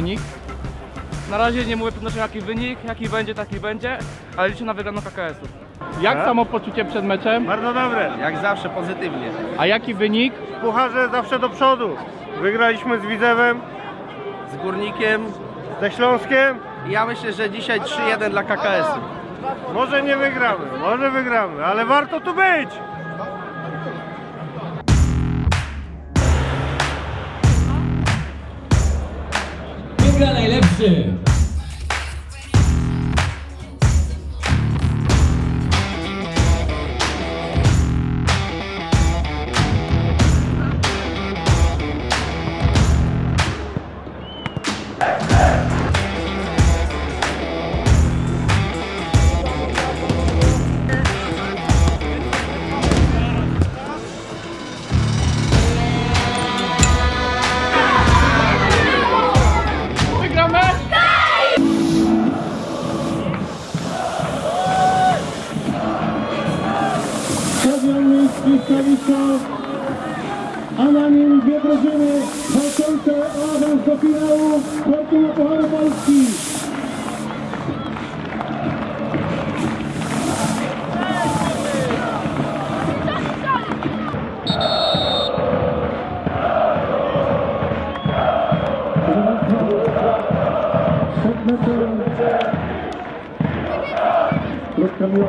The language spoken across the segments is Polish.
wynik? Na razie nie mówię pewnością jaki wynik, jaki będzie, taki będzie, ale liczę na wygraną KKS-u. Jak Tak? samopoczucie przed meczem? Bardzo dobre. Jak zawsze pozytywnie. A jaki wynik? W pucharze zawsze do przodu. Wygraliśmy z Widzewem, Z Górnikiem. ze Śląskiem. Ja myślę, że dzisiaj 3-1 dla KKS-u. Może nie wygramy, może wygramy, ale warto tu być. Wygra najlepszy! walczące o awans do finału Polskiego Pucharu Polski. Kropka miła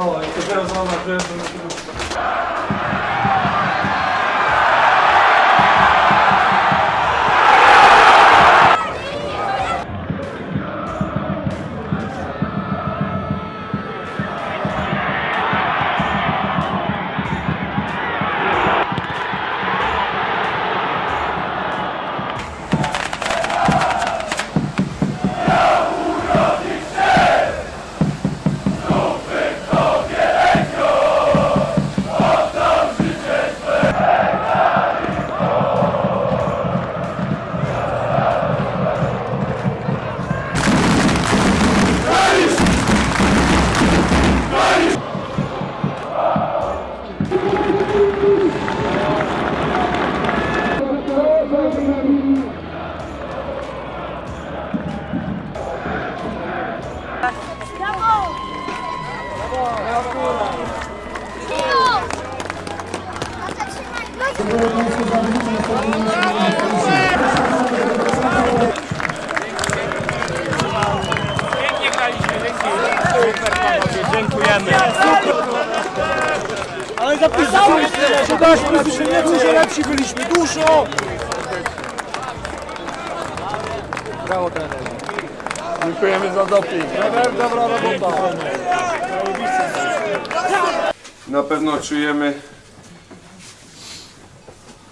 Миколаївич, тепер з вами вже będzie prowadził drużynę Dziękujemy. Ale zapisałeś się, że daliśmy że nie dużo lepsi byliśmy, dużo. Dziękujemy za doping. Dobra robota. Na pewno czujemy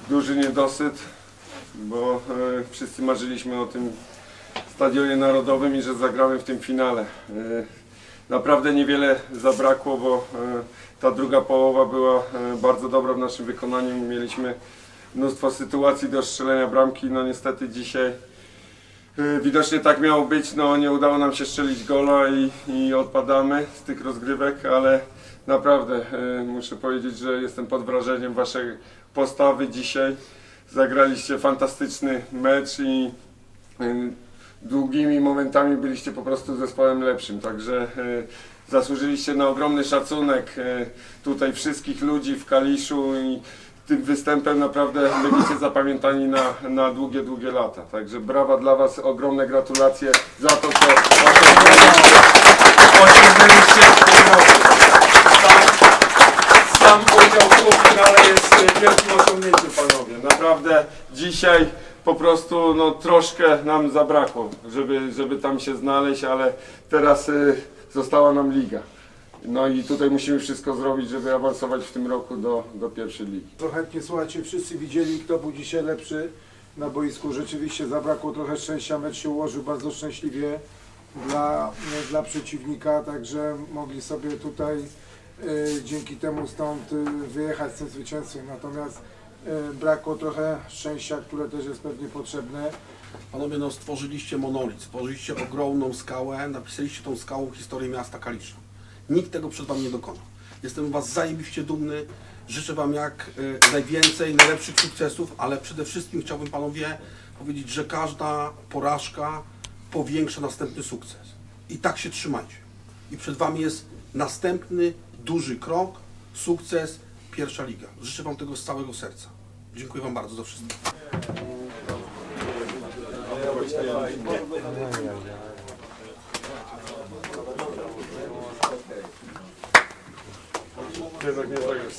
duży niedosyt, bo e, wszyscy marzyliśmy o tym stadionie narodowym i że zagramy w tym finale. E, naprawdę niewiele zabrakło, bo e, ta druga połowa była bardzo dobra w naszym wykonaniu. Mieliśmy mnóstwo sytuacji do strzelenia bramki. No niestety dzisiaj widocznie tak miało być. No nie udało nam się strzelić gola i, i odpadamy z tych rozgrywek, ale naprawdę e, muszę powiedzieć, że jestem pod wrażeniem waszej postawy dzisiaj. Zagraliście fantastyczny mecz i e, długimi momentami byliście po prostu zespołem lepszym, także zasłużyliście na ogromny szacunek tutaj wszystkich ludzi w Kaliszu i tym występem naprawdę będziecie zapamiętani na, na długie, długie lata. Także brawa dla Was, ogromne gratulacje za to, co osiągnęliście, w tym roku. Sam, sam udział w półfinale jest wielkim osiągnięciem, panowie. Naprawdę dzisiaj po prostu no, troszkę nam zabrakło, żeby, żeby tam się znaleźć, ale teraz y, została nam liga. No i tutaj musimy wszystko zrobić, żeby awansować w tym roku do, do pierwszej ligi. To chętnie, słuchajcie, wszyscy widzieli, kto był dzisiaj lepszy na boisku. Rzeczywiście zabrakło trochę szczęścia, mecz się ułożył bardzo szczęśliwie dla, dla przeciwnika, także mogli sobie tutaj e, dzięki temu stąd e, wyjechać z tym zwycięstwem. Natomiast e, brakło trochę szczęścia, które też jest pewnie potrzebne. Panowie, no stworzyliście monolit, stworzyliście ogromną skałę, napisaliście tą skałą historię miasta Kalisza. Nikt tego przed Wami nie dokonał. Jestem Was zajebiście dumny. Życzę Wam jak y, najwięcej, najlepszych sukcesów, ale przede wszystkim chciałbym Panowie powiedzieć, że każda porażka powiększa następny sukces. I tak się trzymajcie. I przed Wami jest następny duży krok, sukces, pierwsza liga. Życzę Wam tego z całego serca. Dziękuję Wam bardzo za wszystko. Jednak nie zagrasz.